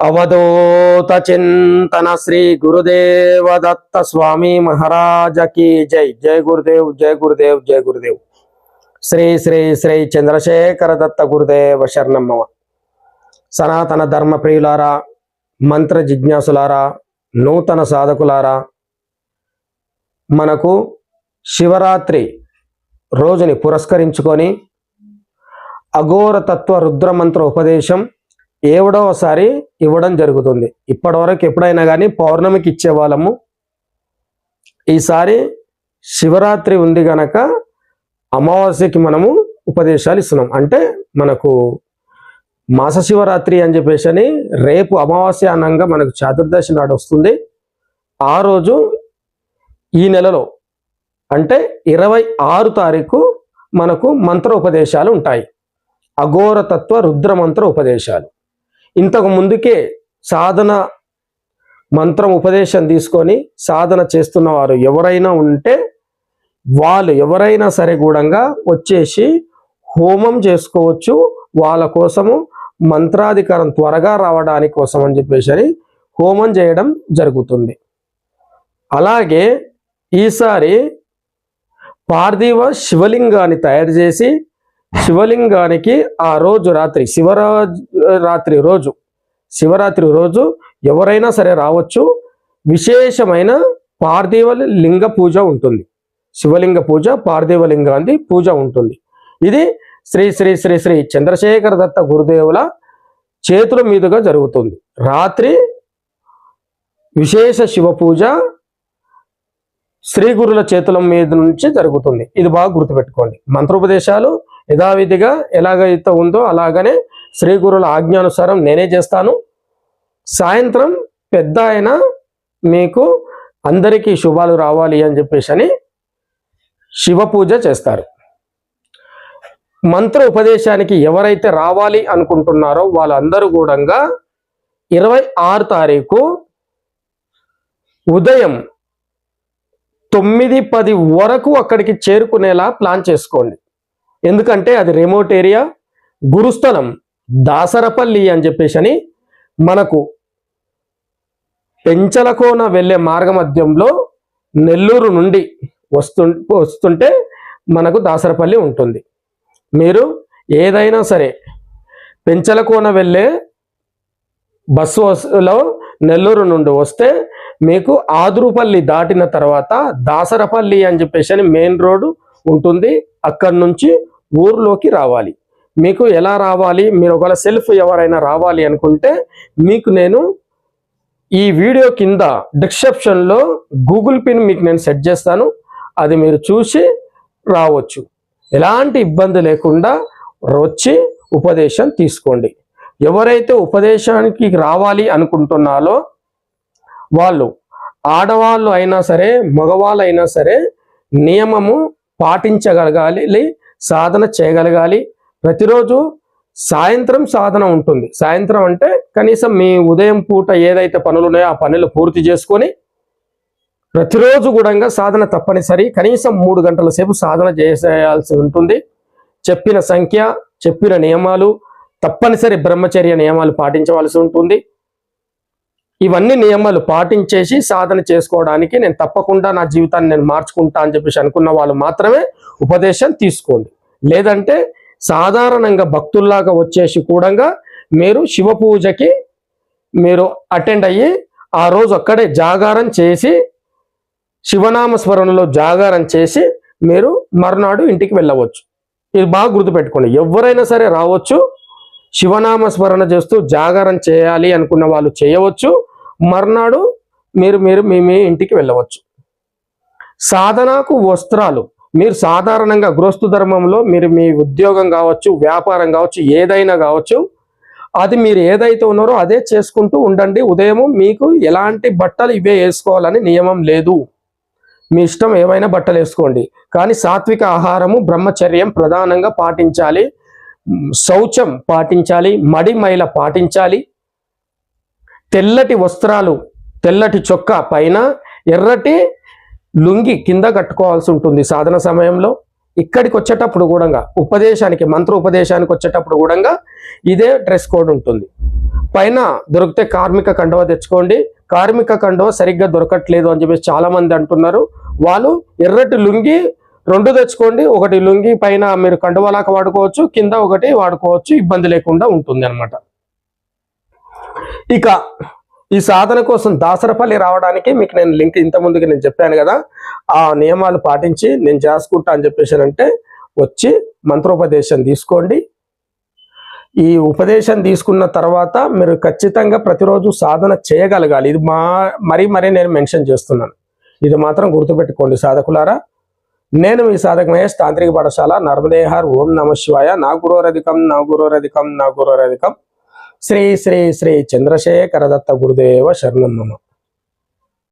అవధూత చింతన శ్రీ గురుదేవ దత్త స్వామి మహారాజకి జై జై గురుదేవ్ జై గురుదేవ్ జై గురుదేవ్ శ్రీ శ్రీ శ్రీ చంద్రశేఖర దత్త గురుదేవ శరణమ్మవ సనాతన ధర్మ ప్రియులారా మంత్ర జిజ్ఞాసులారా నూతన సాధకులారా మనకు శివరాత్రి రోజుని పురస్కరించుకొని అఘోర తత్వ రుద్రమంత్ర ఉపదేశం ఏడవసారి ఇవ్వడం జరుగుతుంది. ఇప్పటివరకు ఎప్పుడైనా కానీ పౌర్ణమికి ఇచ్చే వాళ్ళము ఈసారి శివరాత్రి ఉంది గనక అమావాస్యకి మనము ఉపదేశాలు ఇస్తున్నాం. అంటే మనకు మాస శివరాత్రి అని చెప్పేసి అని రేపు అమావాస్య అనంగా మనకు చతుర్దశి నాడు వస్తుంది. ఆ రోజు ఈ నెలలో అంటే ఇరవై ఆరు తారీఖు మనకు మంత్ర ఉపదేశాలు ఉంటాయి. అఘోర తత్వ రుద్ర మంత్ర ఉపదేశాలు. ఇంతకు ముందుకే సాధన మంత్రం ఉపదేశం తీసుకొని సాధన చేస్తున్న వారు ఎవరైనా ఉంటే వాళ్ళు ఎవరైనా సరే గూడంగా వచ్చేసి హోమం చేసుకోవచ్చు. వాళ్ళ కోసము మంత్రాధికారం త్వరగా రావడానికి కోసం అని చెప్పేసి హోమం చేయడం జరుగుతుంది. అలాగే ఈసారి పార్థివ శివలింగాన్ని తయారు చేసి శివలింగానికి ఆ రోజు రాత్రి శివరాత్రి రాత్రి రోజు శివరాత్రి రోజు ఎవరైనా సరే రావచ్చు. విశేషమైన పార్థివ లింగ పూజ ఉంటుంది. శివలింగ పూజ పార్థివ లింగాంది పూజ ఉంటుంది. ఇది శ్రీ శ్రీ శ్రీ శ్రీ చంద్రశేఖర దత్త గురుదేవుల చేతుల మీదుగా జరుగుతుంది. రాత్రి విశేష శివ పూజ శ్రీ గురుల చేతుల మీద నుంచి జరుగుతుంది. ఇది బాగా గుర్తుపెట్టుకోండి. మంత్రోపదేశాలు యథావిధిగా ఎలాగైతే ఉందో అలాగనే శ్రీ గురుల ఆజ్ఞానుసారం నేనే చేస్తాను. సాయంత్రం పెద్ద ఆయన మీకు అందరికీ శుభాలు రావాలి అని చెప్పేసి అని శివ పూజ చేస్తారు. మంత్ర ఉపదేశానికి ఎవరైతే రావాలి అనుకుంటున్నారో వాళ్ళందరూ కూడా ఇరవై ఆరు తారీఖు ఉదయం తొమ్మిది పది వరకు అక్కడికి చేరుకునేలా ప్లాన్ చేసుకోండి. ఎందుకంటే అది రిమోట్ ఏరియా గురుస్థలం దాసరపల్లి అని చెప్పేసి అని మనకు పెంచలకోన వెళ్ళే మార్గ మధ్యంలో నెల్లూరు నుండి వస్తు వస్తుంటే మనకు దాసరపల్లి ఉంటుంది. మీరు ఏదైనా సరే పెంచలకోన వెళ్ళే బస్సులో నెల్లూరు నుండి వస్తే మీకు ఆదురుపల్లి దాటిన తర్వాత దాసరపల్లి అని చెప్పేసి అని మెయిన్ రోడ్డు ఉంటుంది అక్కడి నుంచి ఊర్లోకి రావాలి. మీకు ఎలా రావాలి? మీరు ఒకవేళ సెల్ఫ్ ఎవరైనా రావాలి అనుకుంటే మీకు నేను ఈ వీడియో కింద డిస్క్రిప్షన్లో గూగుల్ పిన్ మీకు నేను సెట్ చేస్తాను. అది మీరు చూసి రావచ్చు. ఎలాంటి ఇబ్బంది లేకుండా వచ్చి ఉపదేశం తీసుకోండి. ఎవరైతే ఉపదేశానికి రావాలి అనుకుంటున్నారో వాళ్ళు ఆడవాళ్ళు అయినా సరే మగవాళ్ళు అయినా సరే నియమము పాటించగలగాలి సాధన చేయగలగాలి. ప్రతిరోజు సాయంత్రం సాధన ఉంటుంది. సాయంత్రం అంటే కనీసం మీ ఉదయం పూట ఏదైతే పనులు ఉన్నాయో ఆ పనులు పూర్తి చేసుకొని ప్రతిరోజు కూడా సాధన తప్పనిసరి. కనీసం మూడు గంటల సేపు సాధన చేసేయాల్సి ఉంటుంది. చెప్పిన సంఖ్య చెప్పిన నియమాలు తప్పనిసరి బ్రహ్మచర్య నియమాలు పాటించవలసి ఉంటుంది. ఇవన్నీ నియమాలు పాటించేసి సాధన చేసుకోవడానికి నేను తప్పకుండా నా జీవితాన్ని నేను మార్చుకుంటా అని చెప్పేసి అనుకున్న వాళ్ళు మాత్రమే ఉపదేశం తీసుకోండి. లేదంటే సాధారణంగా భక్తుల్లాగా వచ్చేసి కూడా మీరు శివ పూజకి మీరు అటెండ్ అయ్యి ఆ రోజు అక్కడే జాగారం చేసి శివనామ స్మరణలో జాగారం చేసి మీరు మరునాడు ఇంటికి వెళ్ళవచ్చు. ఇది బాగా గుర్తుపెట్టుకోండి. ఎవరైనా సరే రావచ్చు శివనామ స్మరణ చేస్తూ జాగారం చేయాలి అనుకున్న వాళ్ళు చేయవచ్చు. మర్నాడు మీరు మీరు మీ మీ ఇంటికి వెళ్ళవచ్చు. సాధనకు వస్త్రాలు. మీరు సాధారణంగా గృహస్థు ధర్మంలో మీరు మీ ఉద్యోగం కావచ్చు వ్యాపారం కావచ్చు ఏదైనా కావచ్చు అది మీరు ఏదైతే ఉన్నారో అదే చేసుకుంటూ ఉండండి. ఉదయం మీకు ఎలాంటి బట్టలు ఇవే వేసుకోవాలని నియమం లేదు. మీ ఇష్టం ఏమైనా బట్టలు వేసుకోండి. కానీ సాత్విక ఆహారము బ్రహ్మచర్యం ప్రధానంగా పాటించాలి. శౌచం పాటించాలి. మడిమైల పాటించాలి. తెల్లటి వస్త్రాలు తెల్లటి చొక్కా పైన ఎర్రటి లుంగి కింద కట్టుకోవాల్సి ఉంటుంది సాధన సమయంలో. ఇక్కడికి వచ్చేటప్పుడు కూడా ఉపదేశానికి మంత్ర ఉపదేశానికి వచ్చేటప్పుడు కూడా ఇదే డ్రెస్ కోడ్ ఉంటుంది. పైన దొరికితే కార్మిక కండవ తెచ్చుకోండి. కార్మిక కండువ సరిగ్గా దొరకట్లేదు అని చెప్పేసి చాలామంది అంటున్నారు. వాళ్ళు ఎర్రటి లుంగి రెండు తెచ్చుకోండి. ఒకటి లుంగి పైన మీరు కండువలాక వాడుకోవచ్చు కింద ఒకటి వాడుకోవచ్చు ఇబ్బంది లేకుండా ఉంటుంది అనమాట ఇక ఈ సాధన కోసం దాసరపల్లి రావడానికి మీకు నేను లింక్ ఇంతకుముందుకి నేను చెప్పాను కదా ఆ నియమాలు పాటించి నేను చేసుకుంటా అని చెప్పేసి అంటే వచ్చి మంత్రోపదేశం తీసుకోండి. ఈ ఉపదేశం తీసుకున్న తర్వాత మీరు ఖచ్చితంగా ప్రతిరోజు సాధన చేయగలగాలి. ఇది మా మరీ మరీ నేను మెన్షన్ చేస్తున్నాను. ఇది మాత్రం గుర్తుపెట్టుకోండి సాధకులారా. నేను మీ సాధక మహేష్ తాంత్రిక పాఠశాల నర్మదేహార్ ఓం నమ శివాయ. నా గురోరధికం నా గురోరధికం నా గురోరధికం. శ్రీ శ్రీ శ్రీ చంద్రశేఖరదత్త గురుదేవ శరణం మమ